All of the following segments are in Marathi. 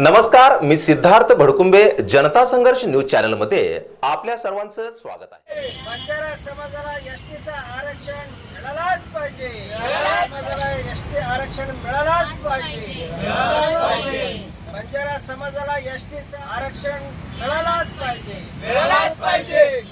नमस्कार मी सिद्धार्थ भडकुंबे जनता संघर्ष न्यूज चॅनलमध्ये आपल्या सर्वांचं स्वागत आहे. बंजारा समाजाला एसटीचं आरक्षण मिळालाच पाहिजे. समाजाला एसटी आरक्षण मिळालाच पाहिजे. बंजारा समाजाला एसटीचं आरक्षण मिळालाच पाहिजे. मिळालाच पाहिजे.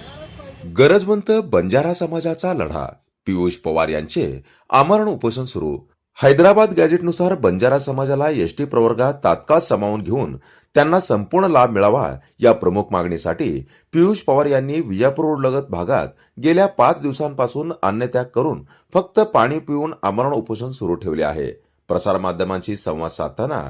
गरजवंत बंजारा समाजाचा लढा पियुष पवार यांचे आमरण उपोषण सुरू हैदराबाद गॅझेटनुसार बंजारा समाजाला एसटी प्रवर्गात तात्काळ सामावून घेऊन त्यांना संपूर्ण लाभ मिळावा या प्रमुख मागणीसाठी पियुष पवार यांनी विजापूर रोडलगत भागात गेल्या पाच दिवसांपासून अन्नत्याग करून फक्त पाणी पिऊन आमरण उपोषण सुरू ठेवले आहे. प्रसारमाध्यमांशी संवाद साधताना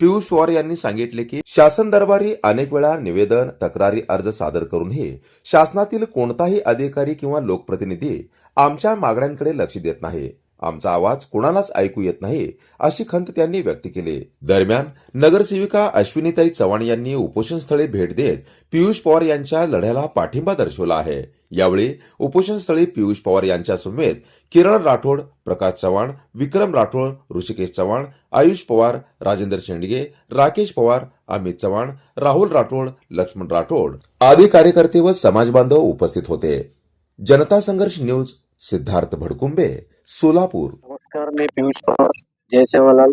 पियुष पवार यांनी सांगितले की शासन दरबारी अनेक वेळा निवेदन तक्रारी अर्ज सादर करूनही शासनातील कोणताही अधिकारी किंवा लोकप्रतिनिधी आमच्या मागण्यांकडे लक्ष देत नाही. आमचा आवाज कोणालाच ऐकू येत नाही अशी खंत त्यांनी व्यक्त केली. दरम्यान नगरसेविका अश्विनीताई चव्हाण यांनी उपोषणस्थळी भेट देत पियुष पवार यांच्या लढ्याला पाठिंबा दर्शवला आहे. यावेळी उपोषणस्थळी पियुष पवार यांच्या समेत किरण राठोड प्रकाश चव्हाण विक्रम राठोड ऋषिकेश चव्हाण आयुष पवार राजेंद्र शेंडगे राकेश पवार अमित चव्हाण राहुल राठोड लक्ष्मण राठोड आदी कार्यकर्ते व समाजबांधव उपस्थित होते. जनता संघर्ष न्यूज सिद्धार्थ भडकुंबे सोलापूर. नमस्कार मी पियुष जय सेवालाल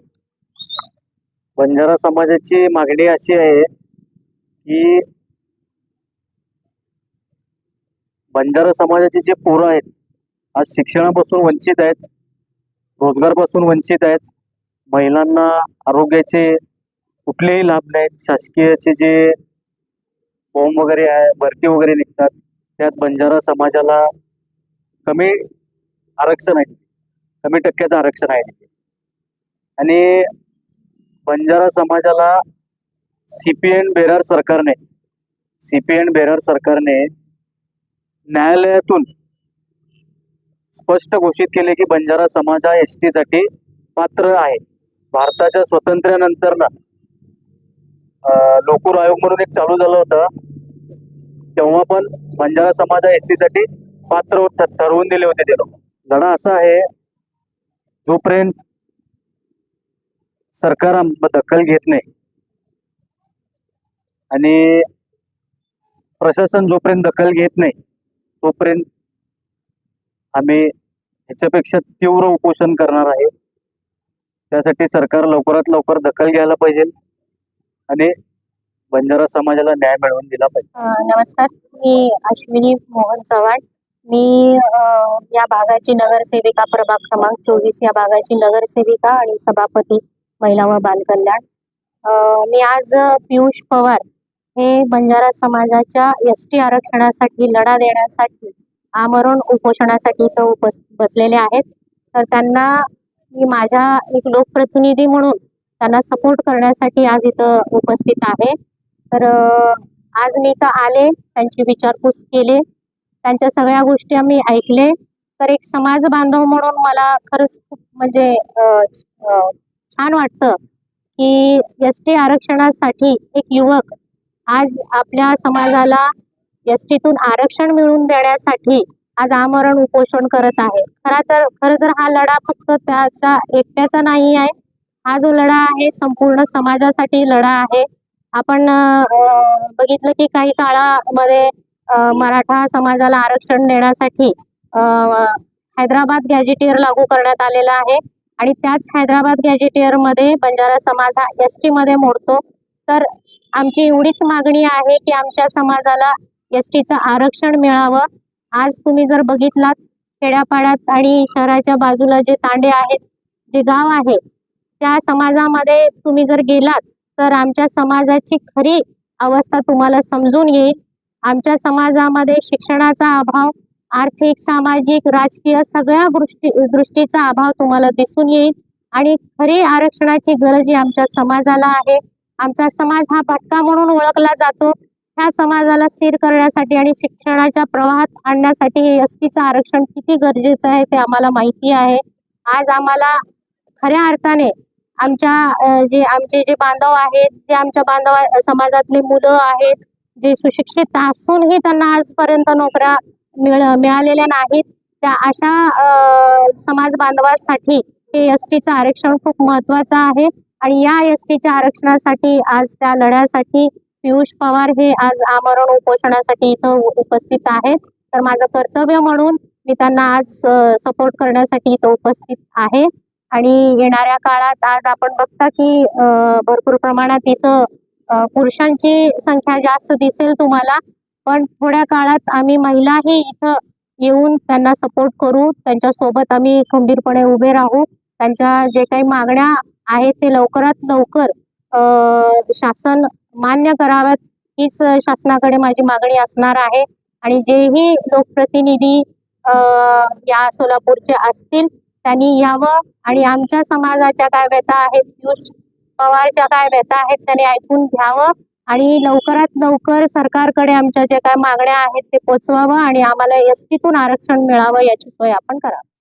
बंजारा समाजाची मागणी अशी आहे की बंजारा समाजाचे जे पोरं आहेत आज शिक्षणापासून वंचित आहेत रोजगारपासून वंचित आहेत महिलांना आरोग्याचे कुठलेही लाभ नाहीत शासकीयचे जे फॉर्म वगैरे आहे भरती वगैरे निघतात त्यात बंजारा समाजाला कमी आरक्षण आहे. कमी टक्क्याचं आरक्षण आहे. तिथे आणि बंजारा समाजाला सीपीएन बेरार सरकारने सीपीएन बेरार सरकारने न्यायालयातून स्पष्ट घोषित केले की बंजारा समाज हा एससाठी पात्र आहे. भारताच्या स्वातंत्र्यानंतर ना लोकूर आयोग म्हणून एक चालू झालं होतं. तेव्हा पण बंजारा समाज हा एससाठी पात्र ठरवून दिले होते ते लोक. लढा असा आहे जोपर्यंत सरकार दखल घेत नाही आणि प्रशासन जोपर्यंत दखल घेत नाही तोपर्यंत आम्ही ह्याच्यापेक्षा तीव्र उपोषण करणार आहे. त्यासाठी सरकार लवकरात लवकर दखल घ्यायला पाहिजे आणि बंजारा समाजाला न्याय मिळवून दिला पाहिजे. नमस्कार मी अश्विनी मोहन चव्हाण. मी या भागाची नगरसेविका प्रभाग क्रमांक चोवीस या भागाची नगरसेविका आणि सभापती महिला व बालकल्याण. मी आज पियुष पवार हे बंजारा समाजाच्या एस टी आरक्षणासाठी लढा देण्यासाठी आमरण उपोषणासाठी इथं उपस बसलेले आहेत. तर त्यांना मी माझ्या एक लोकप्रतिनिधी म्हणून त्यांना सपोर्ट करण्यासाठी आज इथं उपस्थित आहे. तर आज मी इथं आले त्यांची विचारपूस केली. त्यांच्या सगळ्या गोष्टी आम्ही ऐकले. तर एक समाज बांधव म्हणून मला खरंच खूप म्हणजे छान वाटतं की एस टी आरक्षणासाठी एक युवक आज आपल्या समाजाला एस टीतून आरक्षण मिळवून देण्यासाठी आज आमरण उपोषण करत आहे. खरा तर खरं तर हा लढा फक्त त्याचा एकट्याचा नाही आहे. हा जो लढा आहे संपूर्ण समाजासाठी लढा आहे. आपण बघितलं की काही काळामध्ये मराठा समाजाला आरक्षण देण्यासाठी हैदराबाद गॅजेटियर लागू करण्यात आलेला आहे. आणि त्याच हैदराबाद गॅजेटियरमध्ये बंजारा समाज हा एस टी मध्ये मोडतो. तर आमची एवढीच मागणी आहे की आमच्या समाजाला एस टीचं आरक्षण मिळावं. आज तुम्ही जर बघितलात खेड्यापाड्यात आणि शहराच्या बाजूला जे तांडे आहेत जे गाव आहे त्या समाजामध्ये तुम्ही जर गेलात तर आमच्या समाजाची खरी अवस्था तुम्हाला समजून येईल. आमच्या समाजामध्ये शिक्षणाचा अभाव आर्थिक सामाजिक राजकीय सगळ्या गोष्टी दृष्टीचा अभाव तुम्हाला दिसून येईल. आणि खरी आरक्षणाची गरज ही आमच्या समाजाला आहे. आमचा समाज हा भटका म्हणून ओळखला जातो. ह्या समाजाला स्थिर करण्यासाठी आणि शिक्षणाच्या प्रवाहात आणण्यासाठी हे एस टीचं आरक्षण किती गरजेचं आहे ते आम्हाला माहिती आहे. आज आम्हाला खऱ्या अर्थाने आमच्या जे आमचे जे बांधव आहेत जे आमच्या बांधव समाजातले मुलं आहेत जे सुशिक्षित असूनही त्यांना आजपर्यंत नोकऱ्या मिळ मिळालेल्या नाहीत. त्या अशा समाज बांधवासाठी हे एस टीचं आरक्षण खूप महत्वाचं आहे आणि या एस टीच्या आरक्षणासाठी आज त्या लढ्यासाठी पियुष पवार हे आज आमरण उपोषणासाठी इथं उपस्थित आहेत. तर माझं कर्तव्य म्हणून मी त्यांना आज सपोर्ट करण्यासाठी इथं उपस्थित आहे. आणि येणाऱ्या काळात आज आपण बघता की भरपूर प्रमाणात इथं पुरुषांची संख्या जास्त दिसेल तुम्हाला पण थोड्या काळात आम्ही महिलाही इथं येऊन त्यांना सपोर्ट करू. त्यांच्यासोबत आम्ही खंबीरपणे उभे राहू. त्यांच्या जे काही मागण्या आहेत ते लवकरात लवकर शासन मान्य कराव्यात हीच शासनाकडे माझी मागणी असणार आहे. आणि जेही लोकप्रतिनिधी या सोलापूरचे असतील त्यांनी यावं. आणि आमच्या समाजाच्या काय व्यथा आहेत पियुष पवारच्या काय व्यथा आहेत त्यांनी ऐकून घ्यावं आणि लवकरात लवकर सरकारकडे आमच्या जे काय मागण्या आहेत ते पोचवावं आणि आम्हाला एसटीतून आरक्षण मिळावं याची सोय आपण करावी.